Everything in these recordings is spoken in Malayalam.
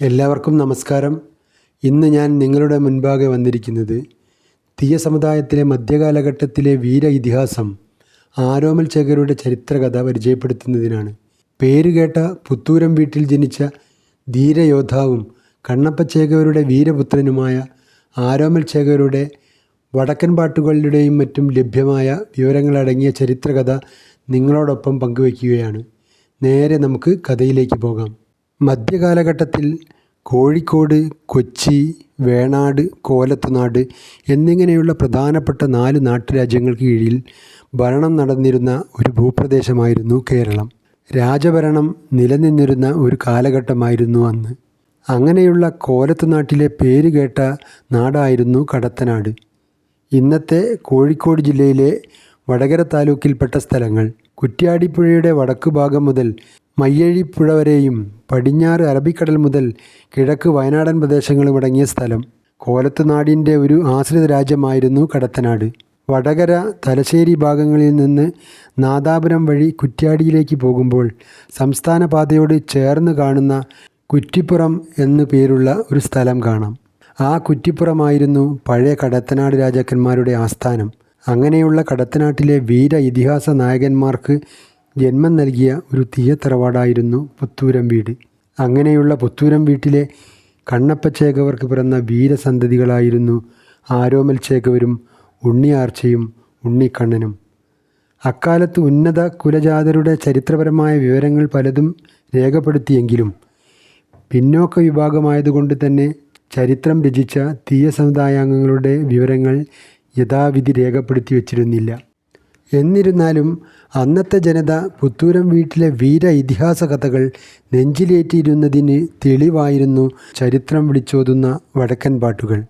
എല്ലാവർക്കും നമസ്കാരം. ഇന്ന് ഞാൻ നിങ്ങളുടെ മുൻപാകെ വന്നിരിക്കുന്നത് തീയ സമുദായത്തിലെ മധ്യകാലഘട്ടത്തിലെ വീര ഇതിഹാസം ആരോമൽ ചേകരുടെ ചരിത്രകഥ പരിചയപ്പെടുത്തുന്നതിനാണ്. പേരുകേട്ട പുത്തൂരം വീട്ടിൽ ജനിച്ച ധീരയോദ്ധാവും കണ്ണപ്പ ചേകവരുടെ വീരപുത്രനുമായ ആരോമൽ ചേകവരുടെ വടക്കൻ പാട്ടുകളുടെയും മറ്റും ലഭ്യമായ വിവരങ്ങളടങ്ങിയ ചരിത്രകഥ നിങ്ങളോടൊപ്പം പങ്കുവയ്ക്കുകയാണ്. നേരെ നമുക്ക് കഥയിലേക്ക് പോകാം. മധ്യകാലഘട്ടത്തിൽ കോഴിക്കോട് കൊച്ചി വേണാട് കോലത്തുനാട് എന്നിങ്ങനെയുള്ള പ്രധാനപ്പെട്ട നാല് നാട്ടുരാജ്യങ്ങൾക്ക് കീഴിൽ ഭരണം നടന്നിരുന്ന ഒരു ഭൂപ്രദേശമായിരുന്നു കേരളം. രാജഭരണം നിലനിന്നിരുന്ന ഒരു കാലഘട്ടമായിരുന്നു അന്ന്. അങ്ങനെയുള്ള കോലത്തുനാട്ടിലെ പേരുകേട്ട നാടായിരുന്നു കടത്തനാട്. ഇന്നത്തെ കോഴിക്കോട് ജില്ലയിലെ വടകര താലൂക്കിൽപ്പെട്ട സ്ഥലങ്ങൾ കുറ്റ്യാടിപ്പുഴയുടെ വടക്കു ഭാഗം മുതൽ മയ്യഴിപ്പുഴ വരെയും പടിഞ്ഞാറ് അറബിക്കടൽ മുതൽ കിഴക്ക് വയനാടൻ പ്രദേശങ്ങളും അടങ്ങിയ സ്ഥലം. കോലത്തുനാടിന്റെ ഒരു ആശ്രിത രാജ്യമായിരുന്നു കടത്തനാട്. വടകര തലശ്ശേരി ഭാഗങ്ങളിൽ നിന്ന് നാദാപുരം വഴി കുറ്റ്യാടിയിലേക്ക് പോകുമ്പോൾ സംസ്ഥാന പാതയോട് ചേർന്ന് കാണുന്ന കുറ്റിപ്പുറം എന്നു പേരുള്ള ഒരു സ്ഥലം കാണാം. ആ കുറ്റിപ്പുറമായിരുന്നു പഴയ കടത്തനാട് രാജാക്കന്മാരുടെ ആസ്ഥാനം. അങ്ങനെയുള്ള കടത്തനാട്ടിലെ വീര ഇതിഹാസ നായകന്മാർക്ക് ജന്മം നൽകിയ ഒരു തീയത്തറവാടായിരുന്നു പുത്തൂരം വീട്. അങ്ങനെയുള്ള പുത്തൂരം വീട്ടിലെ കണ്ണപ്പ ചേകവർക്ക് പിറന്ന വീരസന്തതികളായിരുന്നു ആരോമൽ ചേകവരും ഉണ്ണിയാർച്ചയും ഉണ്ണിക്കണ്ണനും. അക്കാലത്ത് ഉന്നത കുലജാതരുടെ ചരിത്രപരമായ വിവരങ്ങൾ പലതും രേഖപ്പെടുത്തിയെങ്കിലും പിന്നോക്ക വിഭാഗമായതുകൊണ്ട് തന്നെ ചരിത്രം രചിച്ച തീയ സമുദായാംഗങ്ങളുടെ വിവരങ്ങൾ യഥാവിധി രേഖപ്പെടുത്തി വച്ചിരുന്നില്ല. എന്നിരുന്നാലും അന്നത്തെ ജനത പുത്തൂരം വീട്ടിലെ വീര ഇതിഹാസ കഥകൾ നെഞ്ചിലേറ്റിയിരുന്നതിന് തെളിവായിരുന്നു ചരിത്രം വിളിച്ചോതുന്ന വടക്കൻ പാട്ടുകൾ.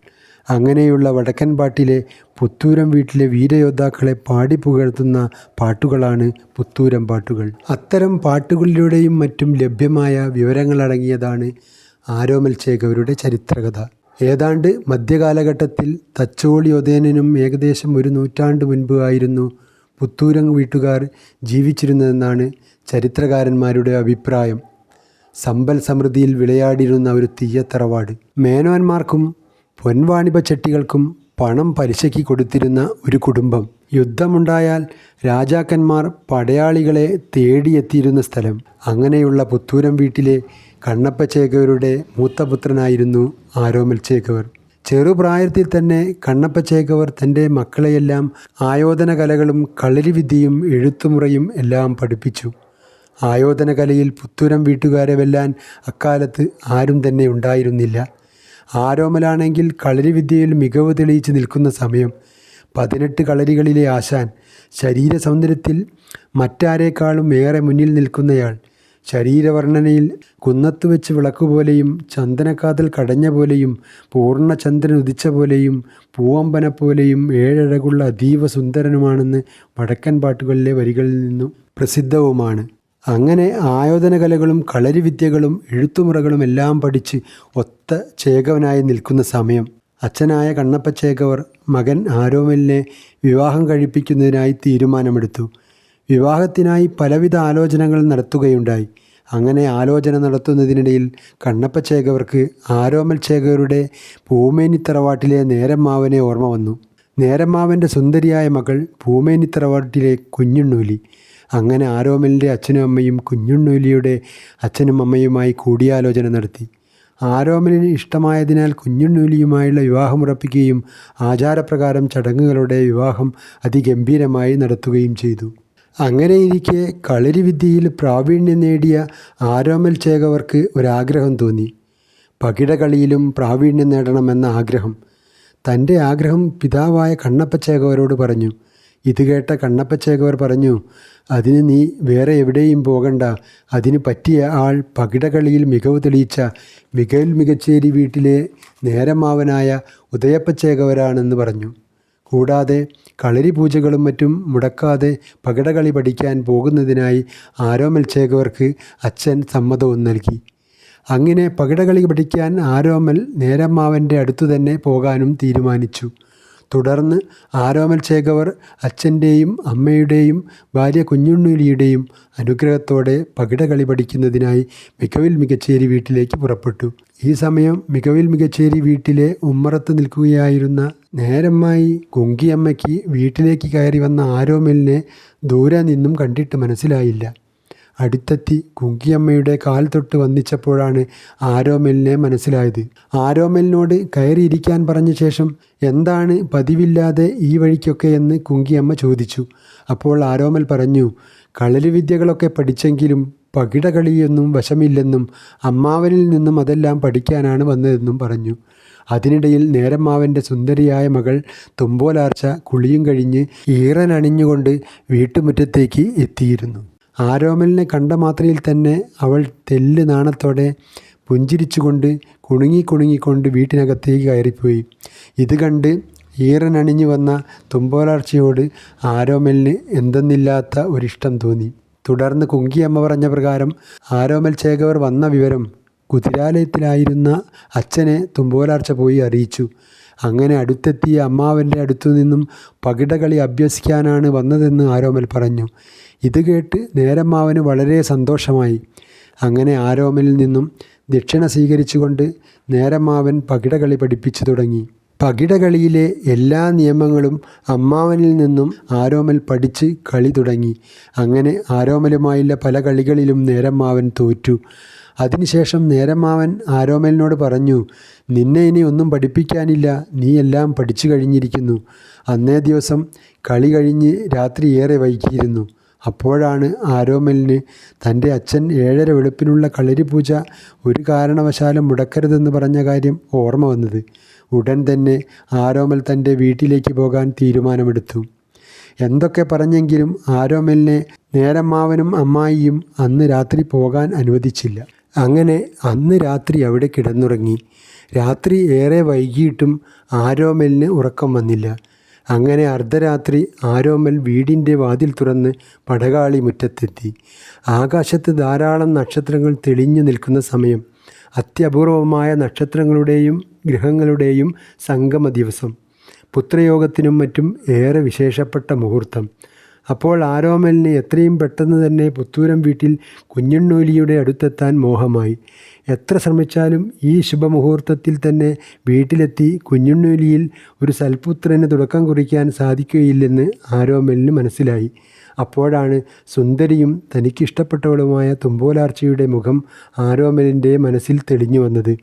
അങ്ങനെയുള്ള വടക്കൻ പാട്ടിലെ പുത്തൂരം വീട്ടിലെ വീരയോദ്ധാക്കളെ പാടി പുകഴ്ത്തുന്ന പാട്ടുകളാണ് പുത്തൂരം പാട്ടുകൾ. അത്തരം പാട്ടുകളിലൂടെയും മറ്റും ലഭ്യമായ വിവരങ്ങളടങ്ങിയതാണ് ആരോമൽ ചേകവരുടെ ചരിത്രകഥ. ഏതാണ്ട് മധ്യകാലഘട്ടത്തിൽ തച്ചോളി ഒതേനും ഏകദേശം ഒരു നൂറ്റാണ്ട് മുൻപ് ആയിരുന്നു പുത്തൂരം വീട്ടുകാർ ജീവിച്ചിരുന്നതെന്നാണ് ചരിത്രകാരന്മാരുടെ അഭിപ്രായം. സമ്പൽ സമൃദ്ധിയിൽ വിളയാടിയിരുന്ന ഒരു തീയത്തറവാട് മേനോന്മാർക്കും പൊൻവാണിപ ചെട്ടികൾക്കും പണം പലിശയ്ക്ക് കൊടുത്തിരുന്ന ഒരു കുടുംബം. യുദ്ധമുണ്ടായാൽ രാജാക്കന്മാർ പടയാളികളെ തേടിയെത്തിയിരുന്ന സ്ഥലം. അങ്ങനെയുള്ള പുത്തൂരം വീട്ടിലെ കണ്ണപ്പ ചേകവരുടെ മൂത്തപുത്രനായിരുന്നു ആരോമൽ ചേകവർ ചെറുപ്രായത്തിൽ തന്നെ കണ്ണപ്പച്ചേക്കവർ തന്റെ മക്കളെയെല്ലാം ആയോധന കലകളും കളരിവിദ്യയും എഴുത്തുമുറയും എല്ലാം പഠിപ്പിച്ചു. ആയോധന കലയിൽ പുത്തൂരം വീട്ടുകാരെ വെല്ലാൻ അക്കാലത്ത് ആരും തന്നെ ഉണ്ടായിരുന്നില്ല. ആരോമലാണെങ്കിൽ കളരിവിദ്യയിൽ മികവ് തെളിയിച്ച് നിൽക്കുന്ന സമയം. പതിനെട്ട് കളരികളിലെ ആശാൻ ശരീര സൗന്ദര്യത്തിൽ മറ്റാരേക്കാളും ഏറെ മുന്നിൽ നിൽക്കുന്നയാൾ. ശരീരവർണനയിൽ കുന്നത്ത് വെച്ച് വിളക്കുപോലെയും ചന്ദനക്കാതൽ കടഞ്ഞ പോലെയും പൂർണചന്ദ്രൻ ഉദിച്ച പോലെയും പൂവമ്പന പോലെയും ഏഴഴകുള്ള അതീവ സുന്ദരനുമാണെന്ന് വടക്കൻ പാട്ടുകളിലെ വരികളിൽ നിന്നും പ്രസിദ്ധവുമാണ്. അങ്ങനെ ആയോധനകലകളും കളരിവിദ്യകളും എഴുത്തുമുറകളും എല്ലാം പഠിച്ച് ഒത്ത ചേകവനായി നിൽക്കുന്ന സമയം. അച്ഛനായ കണ്ണപ്പ ചേകവർ മകൻ ആരോമലിനെ വിവാഹം കഴിപ്പിക്കുന്നതിനായി തീരുമാനമെടുത്തു. വിവാഹത്തിനായി പലവിധ ആലോചനകൾ നടത്തുകയുണ്ടായി. അങ്ങനെ ആലോചന നടത്തുന്നതിനിടയിൽ കണ്ണപ്പ ചേകവർക്ക് ആരോമൽ ചേകവരുടെ പൂമേനിത്തറവാട്ടിലെ നേരമ്മാവനെ ഓർമ്മ വന്നു. നേരമ്മാവന്റെ സുന്ദരിയായ മകൾ പൂമേനിത്തറവാട്ടിലെ കുഞ്ഞുണ്ണൂലി. അങ്ങനെ ആരോമലിന്റെ അച്ഛനും അമ്മയും കുഞ്ഞുണ്ണൂലിയുടെ അച്ഛനും അമ്മയുമായി കൂടിയാലോചന നടത്തി. ആരോമലിന് ഇഷ്ടമായതിനാൽ കുഞ്ഞുണ്ണൂലിയുമായുള്ള വിവാഹം ഉറപ്പിക്കുകയും ആചാരപ്രകാരം ചടങ്ങുകളുടെ വിവാഹം അതിഗംഭീരമായി നടത്തുകയും ചെയ്തു. അങ്ങനെയിരിക്കെ കളരിവിദ്യയിൽ പ്രാവീണ്യം നേടിയ ആരോമൽ ചേകവർക്ക് ഒരാഗ്രഹം തോന്നി. പകിടകളിയിലും പ്രാവീണ്യം നേടണമെന്ന ആഗ്രഹം. തന്റെ ആഗ്രഹം പിതാവായ കണ്ണപ്പച്ചേകവരോട് പറഞ്ഞു. ഇത് കേട്ട കണ്ണപ്പച്ചേകവർ പറഞ്ഞു അതിന് നീ വേറെ എവിടെയും പോകണ്ട. അതിന് പറ്റിയ ആൾ പകിടകളിയിൽ മികവ് തെളിയിച്ച മികവിൽ മികച്ചേരി വീട്ടിലെ നേരമാവനായ ഉദയപ്പച്ചേകവരാണെന്ന് പറഞ്ഞു. കൂടാതെ കളരി പൂജകളും മറ്റും മുടക്കാതെ പകിടകളി പഠിക്കാൻ പോകുന്നതിനായി ആരോമൽ ചേകവർക്ക് അച്ഛൻ സമ്മതവും നൽകി. അങ്ങനെ പകിടകളി പഠിക്കാൻ ആരോമൽ നേരമ്മാവന്റെ അടുത്തു തന്നെ പോകാനും തീരുമാനിച്ചു. തുടർന്ന് ആരോമൽ ചേകവർ അച്ഛന്റെയും അമ്മയുടെയും ഭാര്യ കുഞ്ഞുണ്ണൂലിയുടെയും അനുഗ്രഹത്തോടെ പകിടകളി പഠിക്കുന്നതിനായി മികവിൽ മികച്ചേരി വീട്ടിലേക്ക് പുറപ്പെട്ടു. ഈ സമയം മികവിൽ മികച്ചേരി വീട്ടിലെ ഉമ്മറത്ത് നിൽക്കുകയായിരുന്ന നേരമായി കുങ്കിയമ്മയ്ക്ക് വീട്ടിലേക്ക് കയറി വന്ന ആരോമലിനെ ദൂരെ നിന്നും കണ്ടിട്ട് മനസ്സിലായില്ല. അടുത്തെത്തി കുങ്കിയമ്മയുടെ കാൽ തൊട്ട് വന്നിച്ചപ്പോഴാണ് ആരോമലിനെ മനസ്സിലായത്. ആരോമലിനോട് കയറിയിരിക്കാൻ പറഞ്ഞ ശേഷം എന്താണ് പതിവില്ലാതെ ഈ വഴിക്കൊക്കെ എന്ന് കുങ്കിയമ്മ ചോദിച്ചു. അപ്പോൾ ആരോമൽ പറഞ്ഞു കളരിവിദ്യകളൊക്കെ പഠിച്ചെങ്കിലും പകിടകളിയൊന്നും വശമില്ലെന്നും അമ്മാവനിൽ നിന്നും അതെല്ലാം പഠിക്കാനാണ് വന്നതെന്നും പറഞ്ഞു. അതിനിടയിൽ നേരമ്മാവന്റെ സുന്ദരിയായ മകൾ തുമ്പോലാർച്ച കുളിയും കഴിഞ്ഞ് ഈറനണിഞ്ഞുകൊണ്ട് വീട്ടുമുറ്റത്തേക്ക് എത്തിയിരുന്നു. ആരോമലിനെ കണ്ട മാത്രയിൽ തന്നെ അവൾ തെല്ല് നാണത്തോടെ പുഞ്ചിരിച്ചുകൊണ്ട് കുണുങ്ങി കുണുങ്ങിക്കൊണ്ട് വീട്ടിനകത്തേക്ക് കയറിപ്പോയി. ഇത് കണ്ട് ഈറനണിഞ്ഞു വന്ന തുമ്പോലാർച്ചയോട് ആരോമലിന് എന്തെന്നില്ലാത്ത ഒരിഷ്ടം തോന്നി. തുടർന്ന് കുങ്കിയമ്മ പറഞ്ഞ പ്രകാരം ആരോമൽ ചേകവർ വന്ന വിവരം കുതിരാലയത്തിലായിരുന്ന അച്ഛനെ തുമ്പോലാർച്ച പോയി അറിയിച്ചു. അങ്ങനെ അടുത്തെത്തിയ അമ്മാവന്റെ അടുത്തു നിന്നും പകിടകളി അഭ്യസിക്കാനാണ് വന്നതെന്ന് ആരോമൽ പറഞ്ഞു. ഇത് കേട്ട് നേരമ്മാവന് വളരെ സന്തോഷമായി. അങ്ങനെ ആരോമലിൽ നിന്നും ദക്ഷിണ സ്വീകരിച്ചുകൊണ്ട് നേരമ്മാവൻ പകിടകളി പഠിപ്പിച്ചു തുടങ്ങി. പകിടകളിയിലെ എല്ലാ നിയമങ്ങളും അമ്മാവനിൽ നിന്നും ആരോമൽ പഠിച്ച് കളി തുടങ്ങി. അങ്ങനെ ആരോമലുമായുള്ള പല കളികളിലും നേരമ്മാവൻ തോറ്റു. അതിനുശേഷം നേരമ്മാവൻ ആരോമലിനോട് പറഞ്ഞു നിന്നെ ഇനി ഒന്നും പഠിപ്പിക്കാനില്ല നീ എല്ലാം പഠിച്ചു കഴിഞ്ഞിരിക്കുന്നു. അന്നേ ദിവസം കളി കഴിഞ്ഞ് രാത്രി ഏറെ വൈകിയിരുന്നു. അപ്പോഴാണ് ആരോമലിന് തന്റെ അച്ഛൻ ഏഴര വെളുപ്പിനുള്ള കളരി പൂജ ഒരു കാരണവശാലും മുടക്കരുതെന്ന് പറഞ്ഞ കാര്യം ഓർമ്മ വന്നത്. ഉടൻ തന്നെ ആരോമൽ തന്റെ വീട്ടിലേക്ക് പോകാൻ തീരുമാനമെടുത്തു. എന്തൊക്കെ പറഞ്ഞെങ്കിലും ആരോമലിനെ നേരമ്മാവനും അമ്മായിയും അന്ന് രാത്രി പോകാൻ അനുവദിച്ചില്ല. അങ്ങനെ അന്ന് രാത്രി അവിടെ കിടന്നുറങ്ങി. രാത്രി ഏറെ വൈകിയിട്ടും ആരോമലിന് ഉറക്കം വന്നില്ല. അങ്ങനെ അർദ്ധരാത്രി ആരോമൽ വീടിന്റെ വാതിൽ തുറന്ന് പടകാളി മുറ്റത്തെത്തി. ആകാശത്ത് ധാരാളം നക്ഷത്രങ്ങൾ തെളിഞ്ഞു നിൽക്കുന്ന സമയം. അത്യപൂർവമായ നക്ഷത്രങ്ങളുടെയും ഗ്രഹങ്ങളുടെയും സംഗമ ദിവസം പുത്രയോഗത്തിനും മറ്റും ഏറെ വിശേഷപ്പെട്ട മുഹൂർത്തം. അപ്പോൾ ആരോമലിന് എത്രയും പെട്ടെന്ന് തന്നെ പുത്തൂരം വീട്ടിൽ കുഞ്ഞുണ്ണൂലിയുടെ അടുത്തെത്താൻ മോഹമായി. എത്ര ശ്രമിച്ചാലും ഈ ശുഭമുഹൂർത്തത്തിൽ തന്നെ വീട്ടിലെത്തി കുഞ്ഞുണ്ണൂലിയിൽ ഒരു സൽപുത്രന് തുടക്കം കുറിക്കാൻ സാധിക്കുകയില്ലെന്ന് ആരോമലിന് മനസ്സിലായി. അപ്പോഴാണ് സുന്ദരിയും തനിക്കിഷ്ടപ്പെട്ടവളുമായ തുമ്പോലാർച്ചയുടെ മുഖം ആരോമലിന്റെ മനസ്സിൽ തെളിഞ്ഞു വന്നത്.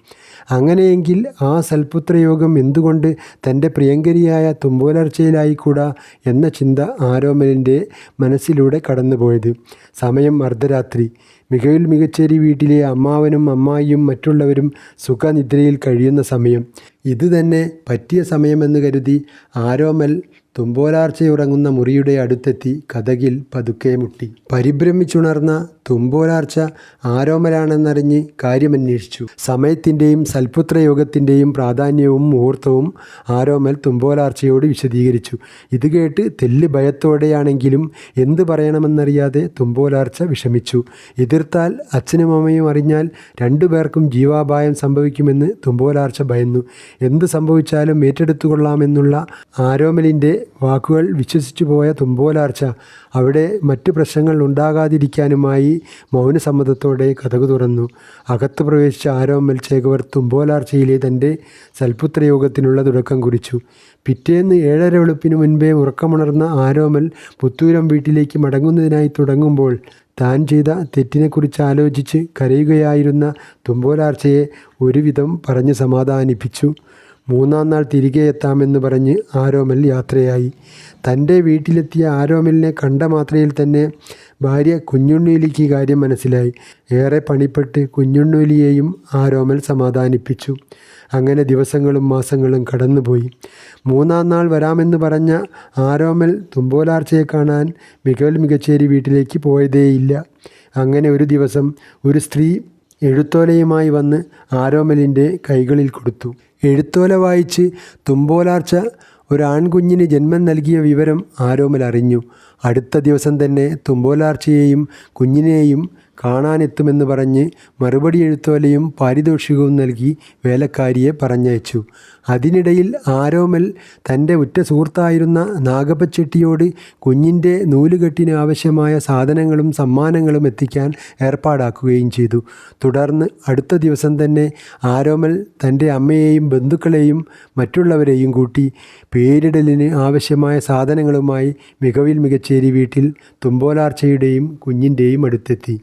അങ്ങനെയെങ്കിൽ ആ സൽപുത്രയോഗം എന്തുകൊണ്ട് തന്റെ പ്രിയങ്കരിയായ തുമ്പോലാർച്ചയിലായിക്കൂടാ എന്ന ചിന്ത ആരോമലിന്റെ മനസ്സിലൂടെ കടന്നുപോയത്. സമയം അർദ്ധരാത്രി. മികവിൽ മികച്ചേരി വീട്ടിലെ അമ്മാവനും അമ്മായിയും മറ്റുള്ളവരും സുഖനിദ്രയിൽ കഴിയുന്ന സമയം. ഇത് തന്നെ പറ്റിയ സമയമെന്ന് കരുതി ആരോമൽ തുമ്പോലാർച്ചയുറങ്ങുന്ന മുറിയുടെ അടുത്തെത്തി കഥകിൽ പതുക്കെ മുട്ടി. പരിഭ്രമിച്ചുണർന്ന തുമ്പോലാർച്ച ആരോമലാണെന്നറിഞ്ഞ് കാര്യമന്വേഷിച്ചു. സമയത്തിന്റെയും സൽപുത്രയോഗത്തിന്റെയും പ്രാധാന്യവും മുഹൂർത്തവും ആരോമൽ തുമ്പോലാർച്ചയോട് വിശദീകരിച്ചു. ഇത് കേട്ട് തെല്ല് ഭയത്തോടെയാണെങ്കിലും എന്ത് പറയണമെന്നറിയാതെ തുമ്പോലാർച്ച വിഷമിച്ചു. എതിർത്താൽ അച്ഛനും അമ്മയും അറിഞ്ഞാൽ രണ്ടു പേർക്കും ജീവാപായം സംഭവിക്കുമെന്ന് തുമ്പോലാർച്ച ഭയന്നു. എന്ത് സംഭവിച്ചാലും ഏറ്റെടുത്തുകൊള്ളാമെന്നുള്ള ആരോമലിന്റെ വാക്കുകൾ വിശ്വസിച്ചു പോയ തുമ്പോലാർച്ച അവിടെ മറ്റു പ്രശ്നങ്ങൾ ഉണ്ടാകാതിരിക്കാനുമായി മൗനസമ്മതത്തോടെ കഥകു തുറന്നു. അകത്ത് പ്രവേശിച്ച ആരോമൽ ചേകവർ തുമ്പോലാർച്ചയിലെ തന്റെ സൽപുത്രയോഗത്തിനുള്ള തുടക്കം കുറിച്ചു. പിറ്റേന്ന് ഏഴര വെളുപ്പിന് മുൻപേ ഉറക്കമുണർന്ന ആരോമൽ പുത്തൂരം വീട്ടിലേക്ക് മടങ്ങുന്നതിനായി തുടങ്ങുമ്പോൾ താൻ ചെയ്ത തെറ്റിനെക്കുറിച്ച് ആലോചിച്ച് കരയുകയായിരുന്ന തുമ്പോലാർച്ചയെ ഒരുവിധം പറഞ്ഞ് സമാധാനിപ്പിച്ചു. മൂന്നാം നാൾ തിരികെ എത്താമെന്ന് പറഞ്ഞ് ആരോമൽ യാത്രയായി. തന്റെ വീട്ടിലെത്തിയ ആരോമലിനെ കണ്ട മാത്രയിൽ തന്നെ ഭാര്യ കുഞ്ഞുണ്ണൂലിക്ക് കാര്യം മനസ്സിലായി. ഏറെ പണിപ്പെട്ട് കുഞ്ഞുണ്ണൂലിയെയും ആരോമൽ സമാധാനിപ്പിച്ചു. അങ്ങനെ ദിവസങ്ങളും മാസങ്ങളും കടന്നുപോയി. മൂന്നാം നാൾ വരാമെന്ന് പറഞ്ഞ ആരോമൽ തുമ്പോലാർച്ചയെ കാണാൻ മികവൽ മികച്ചേരി വീട്ടിലേക്ക് പോയതേയില്ല. അങ്ങനെ ഒരു ദിവസം ഒരു സ്ത്രീ എഴുത്തോലയുമായി വന്ന് ആരോമലിന്റെ കൈകളിൽ കൊടുത്തു. എഴുത്തോല വായിച്ച് തുമ്പോലാർച്ച ഒരാൺകുഞ്ഞിന് ജന്മം നൽകിയ വിവരം ആരോമൽ അറിഞ്ഞു അടുത്ത ദിവസം തന്നെ തുമ്പോലാർച്ചയെയും കുഞ്ഞിനെയും കാണാനെത്തുമെന്ന് പറഞ്ഞ് മറുപടി എഴുത്തോലയും പാരിതോഷികവും നൽകി വേലക്കാരിയെ പറഞ്ഞയച്ചു. അതിനിടയിൽ ആരോമൽ തന്റെ ഉറ്റ സുഹൃത്തായിരുന്ന നാഗപ്പച്ചെട്ടിയോട് കുഞ്ഞിന്റെ നൂലുകെട്ടിന് ആവശ്യമായ സാധനങ്ങളും സമ്മാനങ്ങളും എത്തിക്കാൻ ഏർപ്പാടാക്കുകയും ചെയ്തു. തുടർന്ന് അടുത്ത ദിവസം തന്നെ ആരോമൽ തന്റെ അമ്മയെയും ബന്ധുക്കളെയും മറ്റുള്ളവരെയും കൂട്ടി പേരിടലിന് ആവശ്യമായ സാധനങ്ങളുമായി മികവിൽ മികച്ചേരി വീട്ടിൽ തുമ്പോലാർച്ചയുടെയും കുഞ്ഞിന്റെയും അടുത്തെത്തി.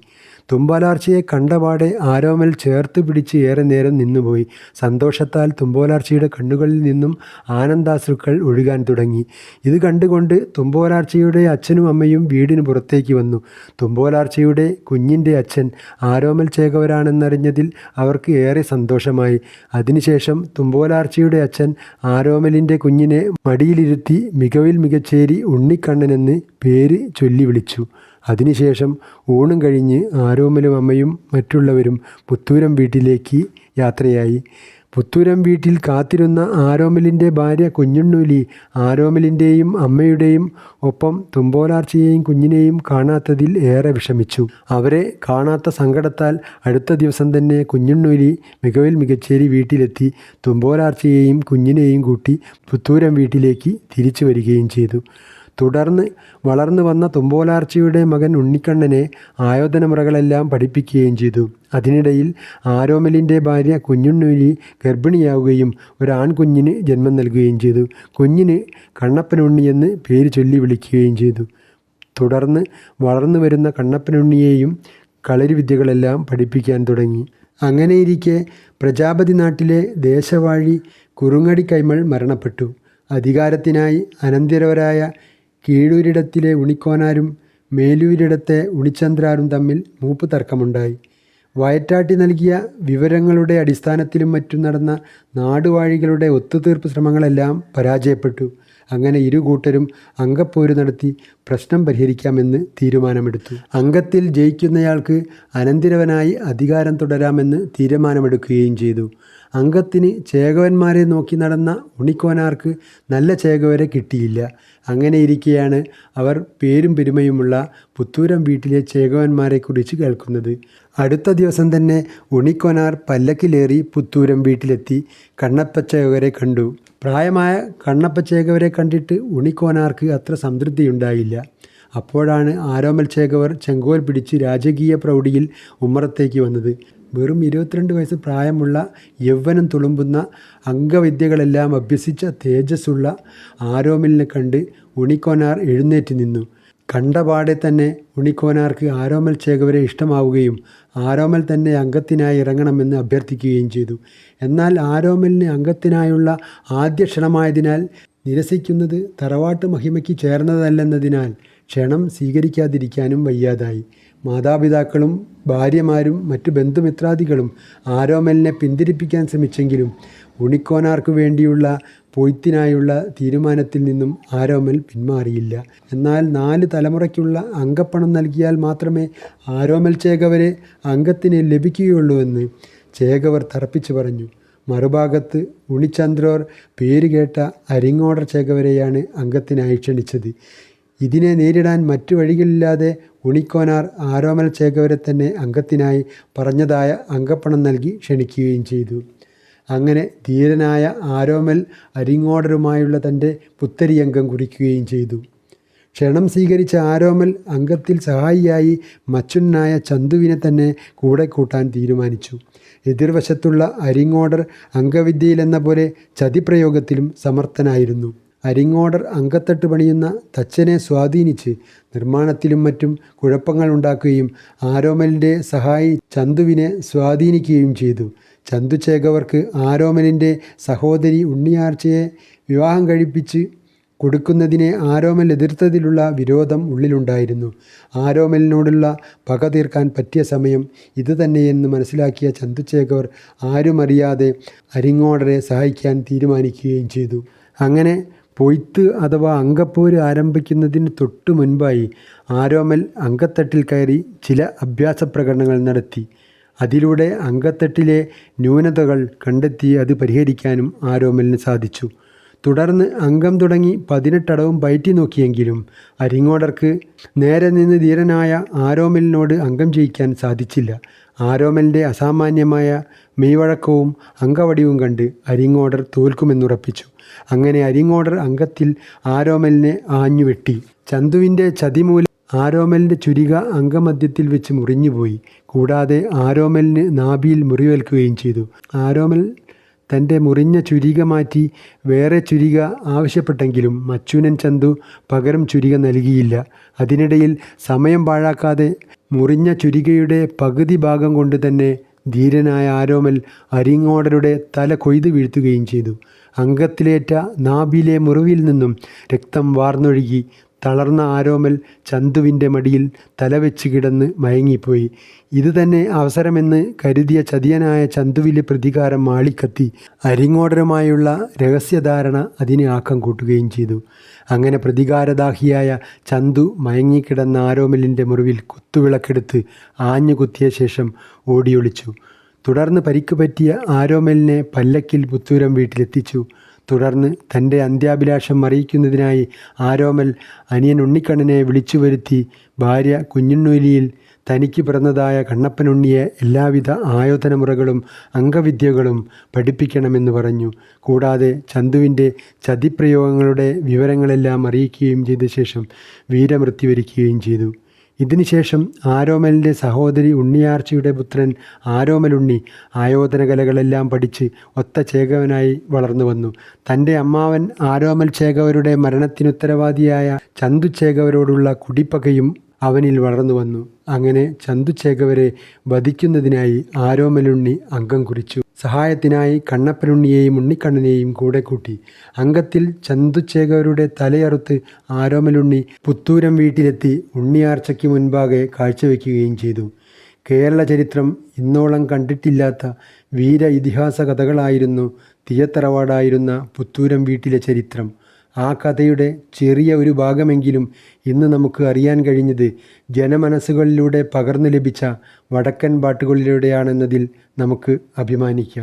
തുമ്പോലാർച്ചയെ കണ്ടപാടെ ആരോമൽ ചേർത്ത് പിടിച്ച് ഏറെ നേരം നിന്നുപോയി. സന്തോഷത്താൽ തുമ്പോലാർച്ചയുടെ കണ്ണുകളിൽ നിന്നും ആനന്ദാശ്രുക്കൾ ഒഴുകാൻ തുടങ്ങി. ഇത് കണ്ടുകൊണ്ട് തുമ്പോലാർച്ചയുടെ അച്ഛനും അമ്മയും വീടിന് പുറത്തേക്ക് വന്നു. തുമ്പോലാർച്ചയുടെ കുഞ്ഞിന്റെ അച്ഛൻ ആരോമൽ ചേകവരാണെന്നറിഞ്ഞതിൽ അവർക്ക് ഏറെ സന്തോഷമായി. അതിനുശേഷം തുമ്പോലാർച്ചയുടെ അച്ഛൻ ആരോമലിന്റെ കുഞ്ഞിനെ മടിയിലിരുത്തി മികവിൽ മികച്ചേരി ഉണ്ണിക്കണ്ണനെന്ന് പേര് ചൊല്ലി വിളിച്ചു. അതിനുശേഷം ഊണും കഴിഞ്ഞ് ആരോമലും അമ്മയും മറ്റുള്ളവരും പുത്തൂരം വീട്ടിലേക്ക് യാത്രയായി. പുത്തൂരം വീട്ടിൽ കാത്തിരുന്ന ആരോമലിന്റെ ഭാര്യ കുഞ്ഞുണ്ണൂലി ആരോമലിന്റെയും അമ്മയുടെയും ഒപ്പം തുമ്പോലാർച്ചയെയും കുഞ്ഞിനെയും കാണാത്തതിൽ ഏറെ വിഷമിച്ചു. അവരെ കാണാത്ത സങ്കടത്താൽ അടുത്ത ദിവസം തന്നെ കുഞ്ഞുണ്ണൂലി മികവിൽ മികച്ചേരി വീട്ടിലെത്തി തുമ്പോലാർച്ചയെയും കുഞ്ഞിനെയും കൂട്ടി പുത്തൂരം വീട്ടിലേക്ക് തിരിച്ചു വരികയും ചെയ്തു. തുടർന്ന് വളർന്നു വന്ന തുമ്പോലാർച്ചയുടെ മകൻ ഉണ്ണിക്കണ്ണനെ ആയോധനമുറകളെല്ലാം പഠിപ്പിക്കുകയും ചെയ്തു. അതിനിടയിൽ ആരോമലിന്റെ ഭാര്യ കുഞ്ഞുണ്ണുലി ഗർഭിണിയാവുകയും ഒരു ആൺകുഞ്ഞിന് ജന്മം നൽകുകയും ചെയ്തു. കുഞ്ഞിന് കണ്ണപ്പനുണ്ണി എന്ന് പേര് ചൊല്ലി വിളിക്കുകയും ചെയ്തു. തുടർന്ന് വളർന്നു വരുന്ന കണ്ണപ്പനുണ്ണിയെയും കളരിവിദ്യകളെല്ലാം പഠിപ്പിക്കാൻ തുടങ്ങി. അങ്ങനെയിരിക്കെ പ്രജാപതി നാട്ടിലെ ദേശവാഴി കുറുങ്ങടി കൈമൾ മരണപ്പെട്ടു. അധികാരത്തിനായി അനന്തരവരായ കീഴൂരിടത്തിലെ ഉണിക്കോനാരും മേലൂരിടത്തെ ഉണിച്ചന്ദ്രാരും തമ്മിൽ മൂപ്പ് തർക്കമുണ്ടായി വയറ്റാട്ടി നൽകിയ വിവരങ്ങളുടെ അടിസ്ഥാനത്തിലും മറ്റും നടന്ന നാടുവാഴികളുടെ ഒത്തുതീർപ്പ് ശ്രമങ്ങളെല്ലാം പരാജയപ്പെട്ടു. അങ്ങനെ ഇരു കൂട്ടരും അങ്കപ്പോര് നടത്തി പ്രശ്നം പരിഹരിക്കാമെന്ന് തീരുമാനമെടുത്തു. അംഗത്തിൽ ജയിക്കുന്നയാൾക്ക് അനന്തിരവനായി അധികാരം തുടരാമെന്ന് തീരുമാനമെടുക്കുകയും ചെയ്തു. അംഗത്തിന് ചേകവന്മാരെ നോക്കി നടന്ന ഉണിക്കോനാർക്ക് നല്ല ചേകവരെ കിട്ടിയില്ല. അങ്ങനെ ഇരിക്കെയാണ് അവർ പേരും പെരുമയുമുള്ള പുത്തൂരം വീട്ടിലെ ചേകവന്മാരെക്കുറിച്ച് കേൾക്കുന്നത്. അടുത്ത ദിവസം തന്നെ ഉണിക്കോനാർ പല്ലക്കിലേറി പുത്തൂരം വീട്ടിലെത്തി കണ്ണപ്പച്ചേകവരെ കണ്ടു. പ്രായമായ കണ്ണപ്പച്ചേകവരെ കണ്ടിട്ട് ഉണിക്കോനാർക്ക് അത്ര സംതൃപ്തിയുണ്ടായില്ല. അപ്പോഴാണ് ആരോമൽ ചേകവർ ചെങ്കോൽ പിടിച്ച് രാജകീയ പ്രൗഢിയിൽ ഉമ്മറത്തേക്ക് വന്നത്. വെറും ഇരുപത്തിരണ്ട് വയസ്സ് പ്രായമുള്ള യൗവനം തുളുമ്പുന്ന അംഗവിദ്യകളെല്ലാം അഭ്യസിച്ച തേജസ്സുള്ള ആരോമലിനെ കണ്ട് ഉണിക്കോനാർ എഴുന്നേറ്റ് നിന്നു. കണ്ടപാടെ തന്നെ ഉണിക്കോനാർക്ക് ആരോമൽ ചേകവരെ ഇഷ്ടമാവുകയും ആരോമൽ തന്നെ അംഗത്തിനായി ഇറങ്ങണമെന്ന് അഭ്യർത്ഥിക്കുകയും ചെയ്തു. എന്നാൽ ആരോമലിന് അംഗത്തിനായുള്ള ആദ്യ ക്ഷണമായതിനാൽ നിരസിക്കുന്നത് തറവാട്ട് മഹിമയ്ക്ക് ചേർന്നതല്ലെന്നതിനാൽ ക്ഷണം സ്വീകരിക്കാതിരിക്കാനും വയ്യാതായി. മാതാപിതാക്കളും ഭാര്യമാരും മറ്റു ബന്ധുമിത്രാദികളും ആരോമലിനെ പിന്തിരിപ്പിക്കാൻ ശ്രമിച്ചെങ്കിലും ഉണിക്കോനാർക്കു വേണ്ടിയുള്ള പൊയ്ത്തിനായുള്ള തീരുമാനത്തിൽ നിന്നും ആരോമൽ പിന്മാറിയില്ല. എന്നാൽ നാല് തലമുറയ്ക്കുള്ള അംഗപ്പണം നൽകിയാൽ മാത്രമേ ആരോമൽ ചേകവരെ അംഗത്തിന് ലഭിക്കുകയുള്ളൂവെന്ന് ചേകവർ തറപ്പിച്ചു പറഞ്ഞു. മറുഭാഗത്ത് ഉണിചന്ദ്രോർ പേരുകേട്ട അരിങ്ങോടർ ചേകവരെയാണ് അംഗത്തിനായി ക്ഷണിച്ചത്. ഇതിനെ നേരിടാൻ മറ്റു വഴികളില്ലാതെ ഉണിക്കോനാർ ആരോമൽ ചേകവരെ തന്നെ അംഗത്തിനായി പറഞ്ഞതായ അംഗപ്പണം നൽകി ക്ഷണിക്കുകയും ചെയ്തു. അങ്ങനെ ധീരനായ ആരോമൽ അരിങ്ങോടരുമായുള്ള തന്റെ പുത്തരിയംഗം കുറിക്കുകയും ചെയ്തു. ക്ഷണം സ്വീകരിച്ച ആരോമൽ അംഗത്തിൽ സഹായിയായി മച്ചുനായ ചന്തുവിനെ തന്നെ കൂടെ കൂട്ടാൻ തീരുമാനിച്ചു. എതിർവശത്തുള്ള അരിങ്ങോടർ അംഗവിദ്യയിലെന്ന പോലെ ചതിപ്രയോഗത്തിലും സമർത്ഥനായിരുന്നു. അരിങ്ങോടർ അങ്കത്തട്ട് പണിയുന്ന തച്ചനെ സ്വാധീനിച്ച് നിർമ്മാണത്തിലും മറ്റും കുഴപ്പങ്ങൾ ഉണ്ടാക്കുകയും ആരോമലിന്റെ സഹായി ചന്തുവിനെ സ്വാധീനിക്കുകയും ചെയ്തു. ചന്തു ചേകവർക്ക് ആരോമലിന്റെ സഹോദരി ഉണ്ണിയാർച്ചയെ വിവാഹം കഴിപ്പിച്ച് കൊടുക്കുന്നതിനെ ആരോമൽ എതിർത്തതിലുള്ള വിരോധം ഉള്ളിലുണ്ടായിരുന്നു. ആരോമലിനോടുള്ള പക തീർക്കാൻ പറ്റിയ സമയം ഇതുതന്നെയെന്ന് മനസ്സിലാക്കിയ ചന്തുചേകവർ ആരുമറിയാതെ അരിങ്ങോടരെ സഹായിക്കാൻ തീരുമാനിക്കുകയും ചെയ്തു. അങ്ങനെ പൊയ്ത്ത് അഥവാ അങ്കപ്പോര് ആരംഭിക്കുന്നതിന് തൊട്ടു മുൻപായി ആരോമൽ അങ്കത്തട്ടിൽ കയറി ചില അഭ്യാസ പ്രകടനങ്ങൾ നടത്തി. അതിലൂടെ അങ്കത്തട്ടിലെ ന്യൂനതകൾ കണ്ടെത്തി അത് പരിഹരിക്കാനും ആരോമലിന് സാധിച്ചു. തുടർന്ന് അംഗം തുടങ്ങി പതിനെട്ടടവും പയറ്റി നോക്കിയെങ്കിലും അരിങ്ങോടർക്ക് നേരെ നിന്ന് ധീരനായ ആരോമലിനോട് അംഗം ജയിക്കാൻ സാധിച്ചില്ല. ആരോമലിന്റെ അസാമാന്യമായ മെയ്വഴക്കവും അങ്കവടിവും കണ്ട് അരിങ്ങോടർ തോൽക്കുമെന്നുറപ്പിച്ചു. അങ്ങനെ അരിങ്ങോഡർ അംഗത്തിൽ ആരോമലിനെ ആഞ്ഞുവെട്ടി. ചന്തുവിന്റെ ചതിമൂലം ആരോമലിന്റെ ചുരിക അംഗമധ്യത്തിൽ വെച്ച് മുറിഞ്ഞുപോയി. കൂടാതെ ആരോമലിന് നാഭിയിൽ മുറിവേൽക്കുകയും ചെയ്തു. ആരോമൽ തന്റെ മുറിഞ്ഞ ചുരിക മാറ്റി വേറെ ചുരിക ആവശ്യപ്പെട്ടെങ്കിലും മച്ചുനൻ ചന്തു പകരം ചുരിക നൽകിയില്ല. അതിനിടയിൽ സമയം പാഴാക്കാതെ മുറിഞ്ഞ ചുരികയുടെ പകുതി ഭാഗം കൊണ്ട് തന്നെ ധീരനായ ആരോമൽ അരിങ്ങോടരുടെ തല കൊയ്തു വീഴ്ത്തുകയും ചെയ്തു. അംഗത്തിലേറ്റ നാഭിയിലെ മുറിവിൽ നിന്നും രക്തം വാർന്നൊഴുകി തളർന്ന ആരോമൽ ചന്തുവിന്റെ മടിയിൽ തലവെച്ച് കിടന്ന് മയങ്ങിപ്പോയി. ഇതുതന്നെ അവസരമെന്ന് കരുതിയ ചതിയനായ ചന്തുവിലെ പ്രതികാരം മാളിക്കത്തി അരിങ്ങോടരമായുള്ള രഹസ്യധാരണ അതിനെ ആക്കം കൂട്ടുകയും ചെയ്തു. അങ്ങനെ പ്രതികാരദാഹിയായ ചന്തു മയങ്ങിക്കിടന്ന ആരോമലിന്റെ മുറിവിൽ കുത്തുവിളക്കെടുത്ത് ആഞ്ഞു കുത്തിയ ശേഷം ഓടിയൊളിച്ചു. തുടർന്ന് പരിക്ക് പറ്റിയ ആരോമലിനെ പല്ലക്കിൽ പുത്തൂരം വീട്ടിലെത്തിച്ചു. തുടർന്ന് തന്റെ അന്ത്യാഭിലാഷം അറിയിക്കുന്നതിനായി ആരോമൽ അനിയൻ ഉണ്ണിക്കണ്ണനെ വിളിച്ചു വരുത്തി ഭാര്യ കുഞ്ഞുണ്ണൂലിയിൽ തനിക്ക് പിറന്നതായ കണ്ണപ്പനുണ്ണിയെ എല്ലാവിധ ആയോധനമുറകളും അംഗവിദ്യകളും പഠിപ്പിക്കണമെന്ന് പറഞ്ഞു. കൂടാതെ ചന്തുവിന്റെ ചതിപ്രയോഗങ്ങളുടെ വിവരങ്ങളെല്ലാം അറിയിക്കുകയും ചെയ്ത ശേഷം വീരമൃത്യു വരിക്കുകയും ചെയ്തു. ഇതിനുശേഷം ആരോമലിന്റെ സഹോദരി ഉണ്ണിയാർച്ചയുടെ പുത്രൻ ആരോമലുണ്ണി ആയോധന കലകളെല്ലാം പഠിച്ച് ഒത്ത ചേകവനായി വളർന്നു വന്നു. തന്റെ അമ്മാവൻ ആരോമൽ ചേകവരുടെ മരണത്തിനുത്തരവാദിയായ ചന്തു ചേകവരോടുള്ള കുടിപ്പകയും അവനിൽ വളർന്നു വന്നു. അങ്ങനെ ചന്തു ചേകവരെ വധിക്കുന്നതിനായി ആരോമലുണ്ണി അംഗം കുറിച്ചു. സഹായത്തിനായി കണ്ണപ്പനുണ്ണിയെയും ഉണ്ണിക്കണ്ണനെയും കൂടെ കൂട്ടി. അംഗത്തിൽ ചന്തുച്ചേകവരുടെ തലയറുത്ത് ആരോമലുണ്ണി പുത്തൂരം വീട്ടിലെത്തി ഉണ്ണിയാർച്ചയ്ക്ക് മുൻപാകെ കാഴ്ചവെക്കുകയും ചെയ്തു. കേരള ചരിത്രം ഇന്നോളം കണ്ടിട്ടില്ലാത്ത വീര ഇതിഹാസ കഥകളായിരുന്നു തീയത്തറവാടായിരുന്ന പുത്തൂരം വീട്ടിലെ ചരിത്രം. ആ കഥയുടെ ചെറിയ ഒരു ഭാഗമെങ്കിലും ഇന്ന് നമുക്ക് അറിയാൻ കഴിഞ്ഞത് ജനമനസ്സുകളിലൂടെ പകർന്നു ലഭിച്ച വടക്കൻ പാട്ടുകളിലൂടെയാണെന്നതിൽ നമുക്ക് അഭിമാനിക്കാം.